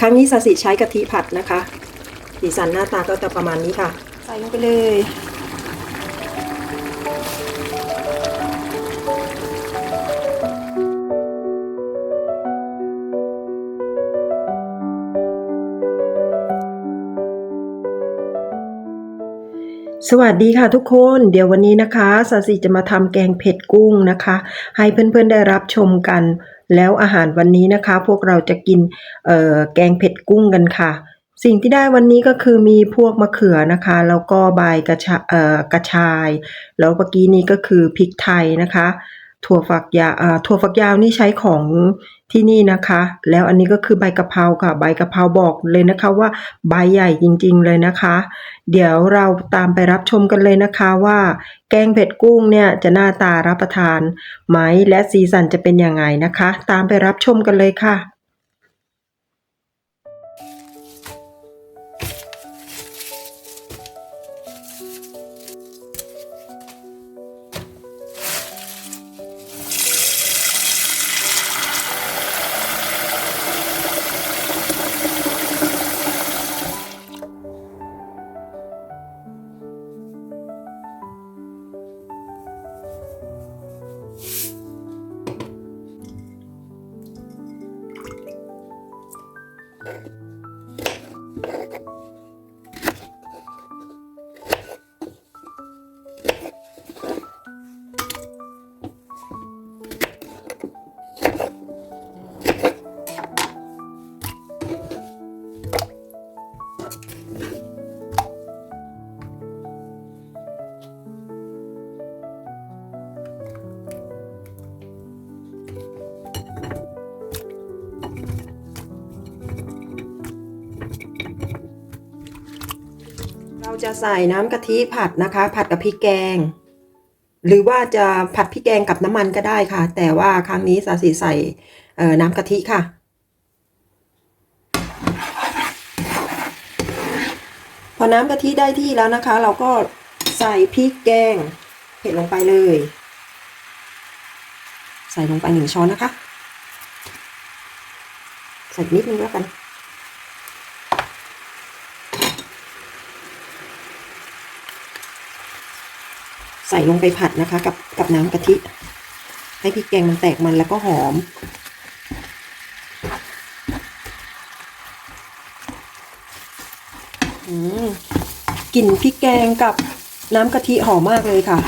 ครั้งนี้สาสิใช้กะทิผัดนะคะ สีสันหน้าตาก็จะประมาณนี้ค่ะ ใส่ลงไปเลยสวัสดีค่ะทุกคนเดี๋ยววันนี้นะคะสาสิจะมาทำแกงเผ็ดกุ้งนะคะ ให้เพื่อนๆได้รับชมกัน แล้วอาหารวันนี้นะคะ พวกเราจะกินเแกงเผ็ดกุ้งกันค่ะ สิ่งที่ได้วันนี้ก็คือมีพวกมะเขือนะคะ แล้วก็ใบกระชากระชาย แล้วเมื่อกี้นี้ก็คือพริกไทยนะคะ ถั่วฝักยาวถั่วฝักยาวนี่ใช้ของ ที่นี่นะคะ แล้วอันนี้ก็คือใบกะเพราค่ะ ใบกะเพราบอกเลยนะคะว่าใบใหญ่จริงๆเลยนะคะ เดี๋ยวเราตามไปรับชมกันเลยนะคะว่า แกงเผ็ดกุ้งเนี่ยจะหน้าตารับประทานไหมและสีสันจะเป็นยังไงนะคะ ตามไปรับชมกันเลยค่ะ จะใส่น้ำกะทิผัดนะคะ ผัดกับพริกแกง หรือว่าจะผัดพริกแกงกับน้ำมันก็ได้ค่ะ แต่ว่าครั้งนี้สาสีใส่น้ำกะทิค่ะ พอน้ำกะทิได้ที่แล้วนะคะ เราก็ใส่พริกแกงเผ็ดลงไปเลย ใส่ลงไปหนึ่งช้อนนะคะ ใส่นิดนึงแล้วกัน ใส่ลงไปผัดนะคะ กับกับน้ำกะทิ ให้พริกแกงมันแตกมันแล้วก็หอม กลิ่นพริกแกงกับน้ำกะทิหอมมากเลยค่ะ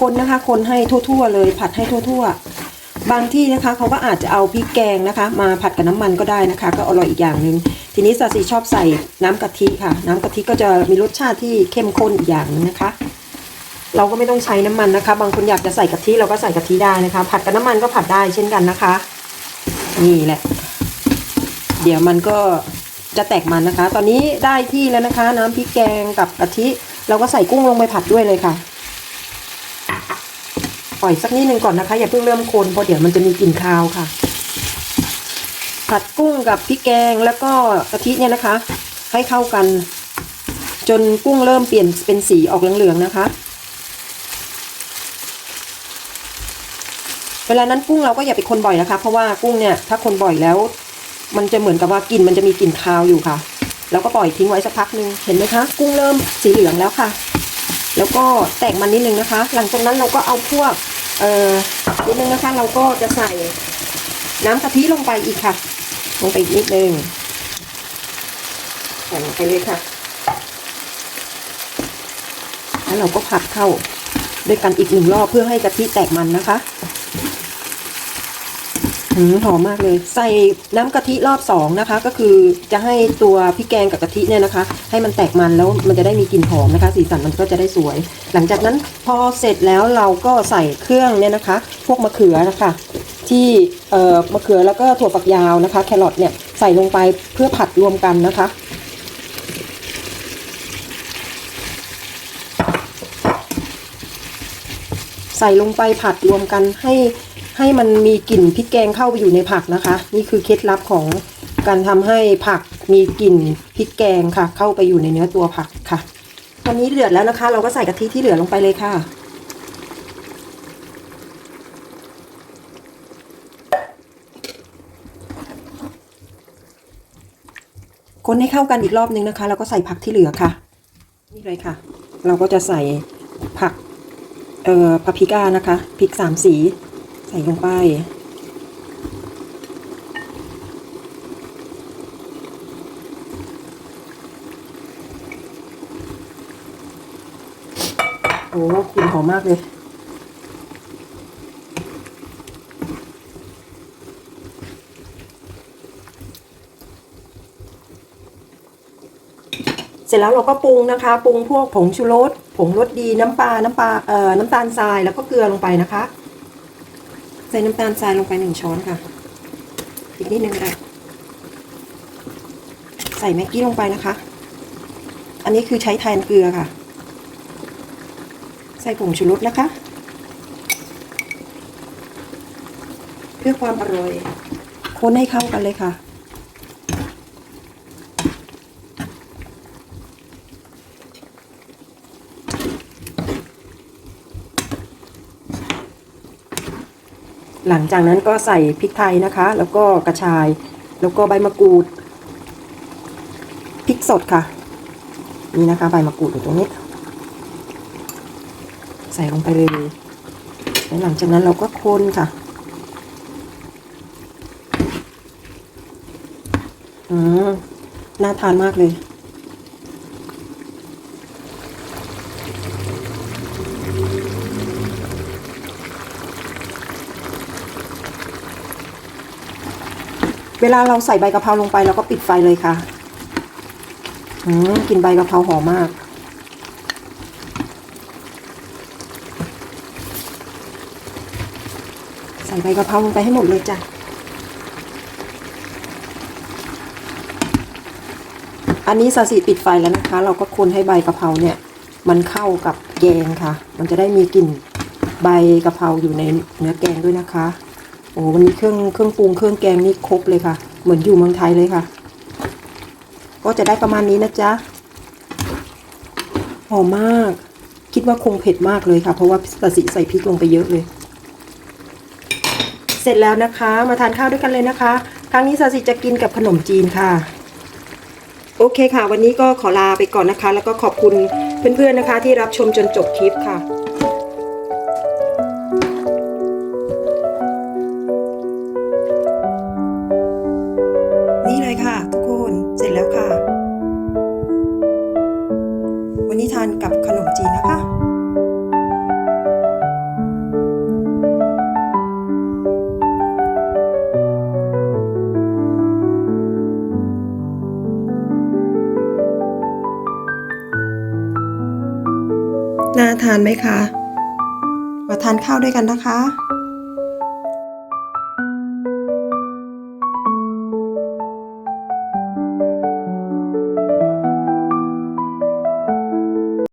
คนนะคะ คนให้ทั่วๆเลย ผัดให้ทั่วๆ บางที่นะคะเขาก็อาจจะเอาพริกแกงนะคะ มาผัดกับน้ำมันก็ได้นะคะ ก็อร่อยอีกอย่างหนึ่งทีนี้ซาซีชอบใส่น้ำกะทิค่ะ น้ำกะทิก็จะมีรสชาติที่เข้มข้นอีกอย่างนึงนะคะ เราก็ไม่ต้องใช้น้ำมันนะคะ บางคนอยากจะใส่กะทิเราก็ใส่กะทิได้นะคะ ผัดกับน้ำมันก็ผัดได้เช่นกันนะคะ นี่แหละ เดี๋ยวมันก็จะแตกมันนะคะ ตอนนี้ได้ที่แล้วนะคะ น้ำพริกแกงกับกะทิ เราก็ใส่กุ้งลงไปผัดด้วยเลยค่ะปล่อยสักนิดนึงก่อนนะคะ อย่าเพิ่งเริ่มคนเพราะเดี๋ยวมันจะมีกลิ่นคาวค่ะ ผัดกุ้งกับพริกแกงแล้วก็กะทิเนี่ยนะคะ ให้เข้ากัน จนกุ้งเริ่มเปลี่ยนเป็นสีออกเหลืองๆนะคะ เวลานั้นกุ้งเราก็อย่าไปคนบ่อยนะคะ เพราะว่ากุ้งเนี่ยถ้าคนบ่อยแล้ว มันจะเหมือนกับว่ากลิ่นมันจะมีกลิ่นคาวอยู่ค่ะ แล้วก็ปล่อยทิ้งไว้สักพักหนึ่งเห็นไหมคะ กุ้งเริ่มสีเหลืองแล้วค่ะ แล้วก็แตกมันนิดนึงนะคะ หลังจากนั้นเราก็เอาพวกเอ่อนิดนึงนะคะ เราก็จะใส่น้ำกะทิลงไปอีกค่ะ ลงไปอีกนิดนึงใส่ลงไปเลยค่ะแล้วเราก็ผัดเข้าด้วยกันอีกหนึ่งรอบเพื่อให้กะทิแตกมันนะคะ หืมหอมมากเลย ใส่น้ำกะทิรอบสองนะคะ ก็คือจะให้ตัวพริกแกงกับกะทิเนี่ยนะคะ ให้มันแตกมันแล้วมันจะได้มีกลิ่นหอมนะคะ สีสันมันก็จะได้สวย หลังจากนั้นพอเสร็จแล้วเราก็ใส่เครื่องเนี่ยนะคะ พวกมะเขือนะคะ ที่เอ่อมะเขือแล้วก็ถั่วฝักยาวนะคะ แครอทเนี่ยใส่ลงไปเพื่อผัดรวมกันนะคะใส่ลงไปผัดรวมกันให้ ให้มันมีกลิ่นพริกแกงเข้าไปอยู่ในผักนะคะ นี่คือเคล็ดลับของการทำให้ผักมีกลิ่นพริกแกงค่ะ เข้าไปอยู่ในเนื้อตัวผักค่ะตอนนี้เดือดแล้วนะคะ เราก็ใส่กะทิที่เหลือลงไปเลยค่ะคนให้เข้ากันอีกรอบนึงนะคะ แล้วก็ใส่ผักที่เหลือค่ะ นี่เลยค่ะ เราก็จะใส่ผักเอ่อปาปริก้านะคะพริกสามสี ใส่ลงไป โอ้กลิ่นหอมมากเลยเสร็จแล้วเราก็ปรุงนะคะปรุงพวกผงชูรสผงรสดีน้ำปลาน้ำปลาเอ่อน้ำตาลทรายแล้วก็เกลือลงไปนะคะ ใส่น้ำตาลทรายลงไปหนึ่งช้อนค่ะ อีกนิดนึงค่ะใส่แม็กกี้ลงไปนะคะ อันนี้คือใช้แทนเกลือค่ะ ใส่ผงชูรสนะคะ เพื่อความอร่อย คนให้เข้ากันเลยค่ะ หลังจากนั้นก็ใส่พริกไทยนะคะ แล้วก็กระชาย แล้วก็ใบมะกรูดพริกสดค่ะ นี่นะคะ ใบมะกรูดอยู่ตรงนี้ ใส่ลงไปเลยแล้วหลังจากนั้นเราก็คนค่ะอืมน่าทานมากเลย เวลาเราใส่ใบกะเพราลงไปเราก็ปิดไฟเลยค่ะอืมกลินใบกะเพราหอมมาก ใส่ใบกะเพราลงไปให้หมดเลยจ้ะอันนี้ซาซิปิดไฟแล้วนะคะ เราก็คนให้ใบกะเพราเนี่ย มันเข้ากับแกงค่ะ มันจะได้มีกลิ่นใบกะเพราอยู่ในเนื้อแกงด้วยนะคะ โอ้วันนี้เครื่องเครื่องปรุงเครื่องแกงนี่ครบเลยค่ะ เหมือนอยู่เมืองไทยเลยค่ะ ก็จะได้ประมาณนี้นะจ๊ะหอมมาก คิดว่าคงเผ็ดมากเลยค่ะ เพราะว่าตาสิใส่พริกลงไปเยอะเลย เสร็จแล้วนะคะ มาทานข้าวด้วยกันเลยนะคะ ครั้งนี้ซาสิจะกินกับขนมจีนค่ะ โอเคค่ะ วันนี้ก็ขอลาไปก่อนนะคะ แล้วก็ขอบคุณเพื่อนๆนะคะ ที่รับชมจนจบคลิปค่ะ วันนี้ทานกับขนมจีนนะคะ น่าทานไหมคะ มาทานข้าวด้วยกันนะคะ